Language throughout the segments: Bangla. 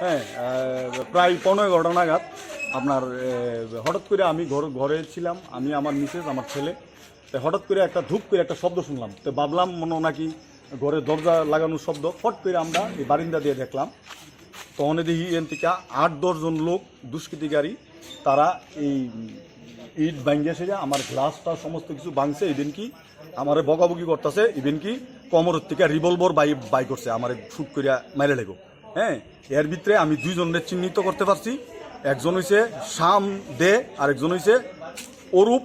প্রায় পনেরো এগারোটা নাগাদ আপনার হঠাৎ করে আমি ঘর, ঘরে ছিলাম, আমি আমার মিসেস, আমার ছেলে। হঠাৎ করে একটা ধূপ করে একটা শব্দ শুনলাম। তো ভাবলাম মনে নাকি ঘরের দরজা লাগানোর শব্দ। ফট করে আমরা এই বারিন্দা দিয়ে দেখলাম। তখন দেখি এন থেকে আট দশজন লোক দুষ্কৃতিকারী তারা এই ইট এসে যায় আমার গ্লাসটা সমস্ত কিছু ভাঙছে ইভেন কি আমার বকাবকি করতেছে ইভেন কি কমরের থেকে রিভলভার বাই বাই করছে, আমার শুট করিয়া মাইরে লেগো। হ্যাঁ এর ভিতরে আমি দুইজনের চিহ্নিত করতে পারছি। একজন হইছে শাম দে আর একজন হইছে অরূপ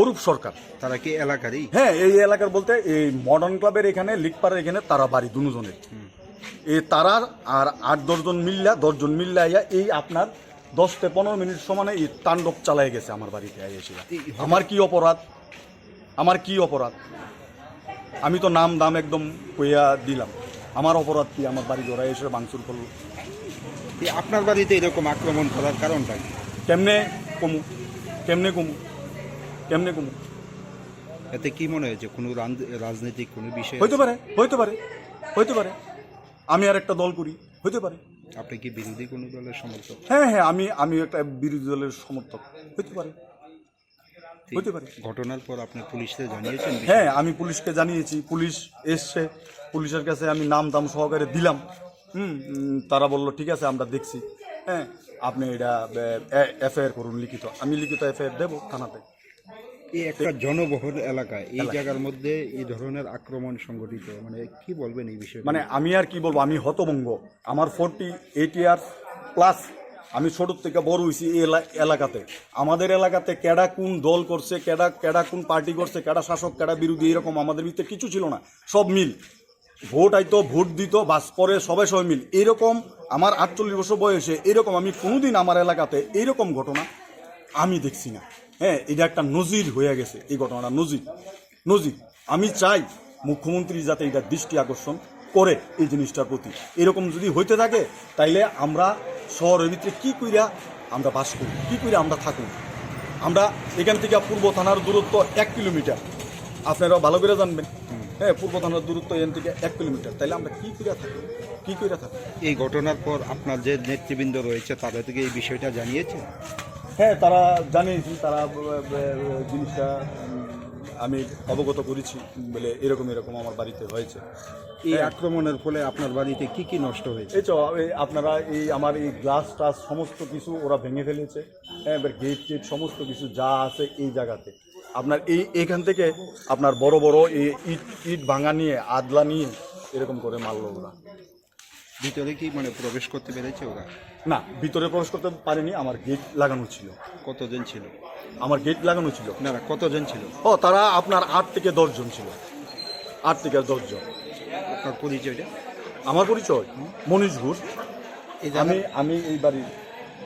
অরূপ সরকার। তারা কি এলাকারই? হ্যাঁ এই এলাকার বলতে এই মডার্ন ক্লাবের এখানে লিকপাড়ের এখানে তারা বাড়ি দুজনের। এই তারার আর আট দশজন মিল্লা দশজন মিল্লা আইয়া এই আপনার দশ থেকে পনেরো মিনিট সমানে এই তাণ্ডব চালাই গেছে আমার বাড়িতে এসে। আমার কি অপরাধ? আমার কি অপরাধ? আমি তো নাম দাম একদম কইয়া দিলাম। আমার অপরাধ কি? আমার বাড়ি ঘরে এসে ভাঙচুর করল। আপনার বাড়িতে এরকম আক্রমণ করার কারণটা কেমনে কমু? কেমনে কমু? কেমনে কমু? এতে কি মনে হয়েছে? কোনো রাজনৈতিক কোনো বিষয় হইতে পারে হইতে পারে হইতে পারে। আমি আর একটা দল করি হইতে পারে। আপনি কি বিরোধী কোনো দলের সমর্থক? হ্যাঁ হ্যাঁ আমি আমি একটা বিরোধী দলের সমর্থক হইতে পারে। হইতে পারে। ঘটনার পর আপনি পুলিশকে জানিয়েছেন? হ্যাঁ আমি পুলিশকে জানিয়েছি। পুলিশ এসছে। পুলিশের কাছে আমি নাম দাম সহকারে দিলাম। হুম তারা বলল ঠিক আছে আমরা দেখছি। হ্যাঁ আপনি এটা এফআইআর করুন লিখিত। আমি লিখিত এফআইআর দেবো থানাতে। এই একটা জনবহুল এলাকায় এই জায়গার মধ্যে এই ধরনের আক্রমণ সংগঠিত মানে কি বলবেন এই বিষয়ে? মানে আমি আর কি বলব? আমি হতভঙ্গ আমার ফোরটি এইট ইয়ার্স প্লাস আমি ছোট থেকে বড় হয়েছি এই এলা- এলাকাতে। আমাদের এলাকাতে কেডা কোন দল করছে, কেডা কেডা কোন পার্টি করছে, কেডা শাসক, কেডা বিরোধী, এরকম আমাদের ভিতরে কিছু ছিল না। সব মিল। ভোট আইতো, ভোট দিত, বাস পরে সবাই সবাই মিল। এরকম আমার আটচল্লিশ বছর বয়সে এরকম আমি কোনোদিন আমার এলাকাতে এইরকম ঘটনা আমি দেখছি না। হ্যাঁ এটা একটা নজির হয়ে গেছে, এই ঘটনাটা নজির। নজির। আমি চাই মুখ্যমন্ত্রী যাতে এটা দৃষ্টি আকর্ষণ করে এই জিনিসটার প্রতি। এরকম যদি হইতে থাকে, তাইলে আমরা শহরের ভিতরে কী কইরা আমরা বাস করি? কী কইরা আমরা থাকুন? আমরা এখান থেকে পূর্ব থানার দূরত্ব এক কিলোমিটার। আপনারা ভালো করে জানবেন। হ্যাঁ পূর্ব থানার দূরত্ব এখান থেকে এক কিলোমিটার। তাইলে আমরা কী কইরা থাকি কী কইরা থাকি এই ঘটনার পর আপনার যে নেতৃবৃন্দ রয়েছে তাদের থেকে এই বিষয়টা জানিয়েছে হ্যাঁ তারা জানিয়েছি তারা জিনিসটা আমি অবগত করেছি বলে এরকম এরকম আমার বাড়িতে হয়েছে। এই আক্রমণের ফলে আপনার বাড়িতে কি কি নষ্ট হয়েছে? এই তো এই আপনারা এই আমার এই গ্লাস টাস সমস্ত কিছু ওরা ভেঙে ফেলেছে। হ্যাঁ এবার গেট টেট সমস্ত কিছু যা আছে এই জায়গাতে। আপনার এই এখান থেকে আপনার বড় বড় এই ইট ইট ভাঙা নিয়ে আদলা নিয়ে এরকম করে মারলো ওরা। ভিতরে কি মানে প্রবেশ করতে পেরেছে ওরা? না ভিতরে প্রবেশ করতে পারেনি আমার গেট লাগানো ছিল। কতজন ছিল? আমার গেট লাগানো ছিল। না না কতজন ছিল? ও তারা আপনার আট থেকে দশজন ছিল। আট থেকে দশজন আপনার পরিচয়টা আমার পরিচয়? মনীষ ঘোষ। আমি আমি এই বাড়ির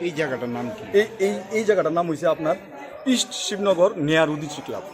এই জায়গাটার নাম কি? এই এই এই জায়গাটার নাম হয়েছে আপনার ইস্ট শিবনগর নেয়ার উদিচি ক্লাব